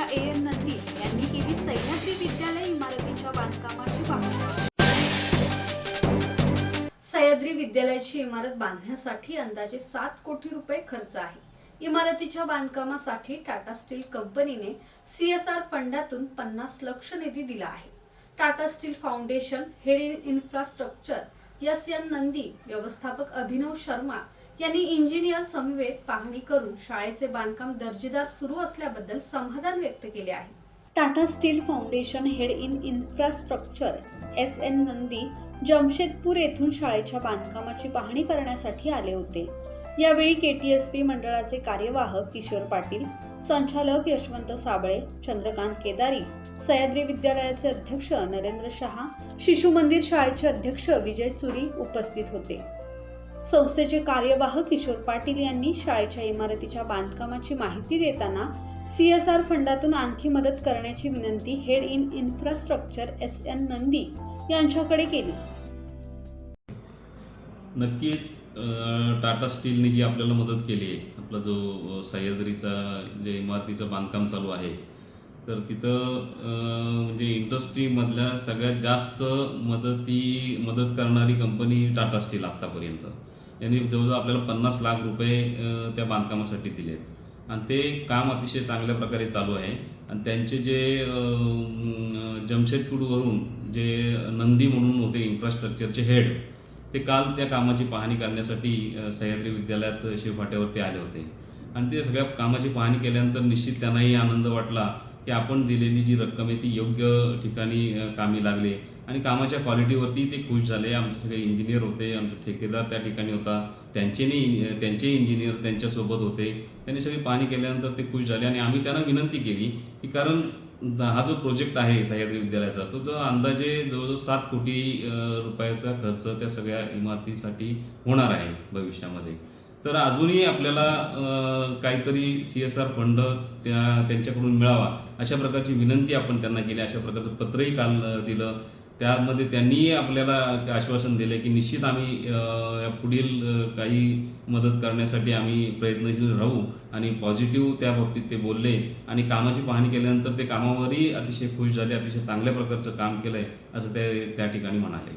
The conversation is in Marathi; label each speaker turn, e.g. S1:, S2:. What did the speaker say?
S1: अध्यक्षा ए एम नंदी यांनी केली सह्याद्री विद्यालय इमारतीच्या बांधकामाची पाहणी. सह्याद्री विद्यालयाची इमारत बांधण्यासाठी अंदाजे सात कोटी रुपये खर्च आहे. इमारतीच्या बांधकामासाठी टाटा स्टील कंपनीने सीएसआर फंडातून पन्नास लक्ष निधी दिला आहे. Tata steel foundation head in infrastructure S N Nandi व्यवस्थापक अभिनव शर्मा यांनी इंजिनियर समवेत पाहणी करून शाळेचे बांधकाम दर्जेदार सुरू असल्याबद्दल समाधान व्यक्त केले आहे. Tata steel foundation head in infrastructure S N Nandi Jamshedpur येथून शाळेच्या बांधकामाची पाहणी करण्यासाठी आले होते. यावेळी के टी एस पी मंडळाचे कार्यवाहक किशोर पाटील संचालक यशवंत साबळे चंद्रकांत केदारी सह्याद्री विद्यालयाचे अध्यक्ष नरेंद्र शहा शिशु मंदिर शाळेचे अध्यक्ष विजय चुरी उपस्थित होते. संस्थेचे कार्यवाह किशोर पाटील यांनी शाळेच्या इमारतीच्या बांधकामाची माहिती देताना सीएसआर फंडातून आणखी मदत करण्याची विनंती head in infrastructure S N Nandi यांच्याकडे केली.
S2: नक्कीच टाटा स्टीलने जी आपल्याला मदत केली आहे आपला जो सह्याद्रीचा जे इमारतीचं बांधकाम चालू आहे तर तिथं म्हणजे इंडस्ट्रीमधल्या सगळ्यात जास्त मदती मदत करणारी कंपनी टाटा स्टील आत्तापर्यंत. यांनी जवळजवळ आपल्याला पन्नास लाख रुपये त्या बांधकामासाठी दिले आहेत आणि ते काम अतिशय चांगल्या प्रकारे चालू आहे. आणि त्यांचे जे जमशेदपूरवरून जे नंदी म्हणून होते इन्फ्रास्ट्रक्चरचे हेड ते काल त्या कामाची पाहणी करण्यासाठी सह्याद्री विद्यालयात शिवफाट्यावरती आले होते. आणि ते सगळ्या कामाची पाहणी केल्यानंतर निश्चित त्यांनाही आनंद वाटला. की आपण दिलेली जी रक्कम आहे ती योग्य ठिकाणी कामी लागले. आणि कामाच्या क्वालिटीवरती ते खुश झाले. आमचे सगळे इंजिनियर होते आमचे ठेकेदार त्या ठिकाणी होता. त्यांचेनी त्यांचे इंजिनियर त्यांच्यासोबत होते. त्यांनी सगळी पाहणी केल्यानंतर ते खुश झाले आणि आम्ही त्यांना विनंती केली की कारण हा जो प्रोजेक्ट आहे सह्याद्री विद्यालयाचा तो जो अंदाजे जवळजवळ सात कोटी रुपयाचा खर्च त्या सगळ्या इमारतीसाठी होणार आहे भविष्यामध्ये. तर अजूनही आपल्याला काहीतरी सी एस आर फंड त्या त्यांच्याकडून मिळावा अशा प्रकारची विनंती आपण त्यांना केली अशा प्रकारचं पत्रही काल दिलं. त्यामध्ये त्यांनीही आपल्याला आश्वासन दिले की निश्चित आम्ही या पुढील काही मदत करण्यासाठी आम्ही प्रयत्नशील राहू आणि पॉझिटिव्ह त्या बाबतीत ते बोलले आणि कामाची पाहणी केल्यानंतर ते कामावरही अतिशय खुश झाले अतिशय चांगल्या प्रकारचं काम केलं आहे असं ते त्या ठिकाणी म्हणाले.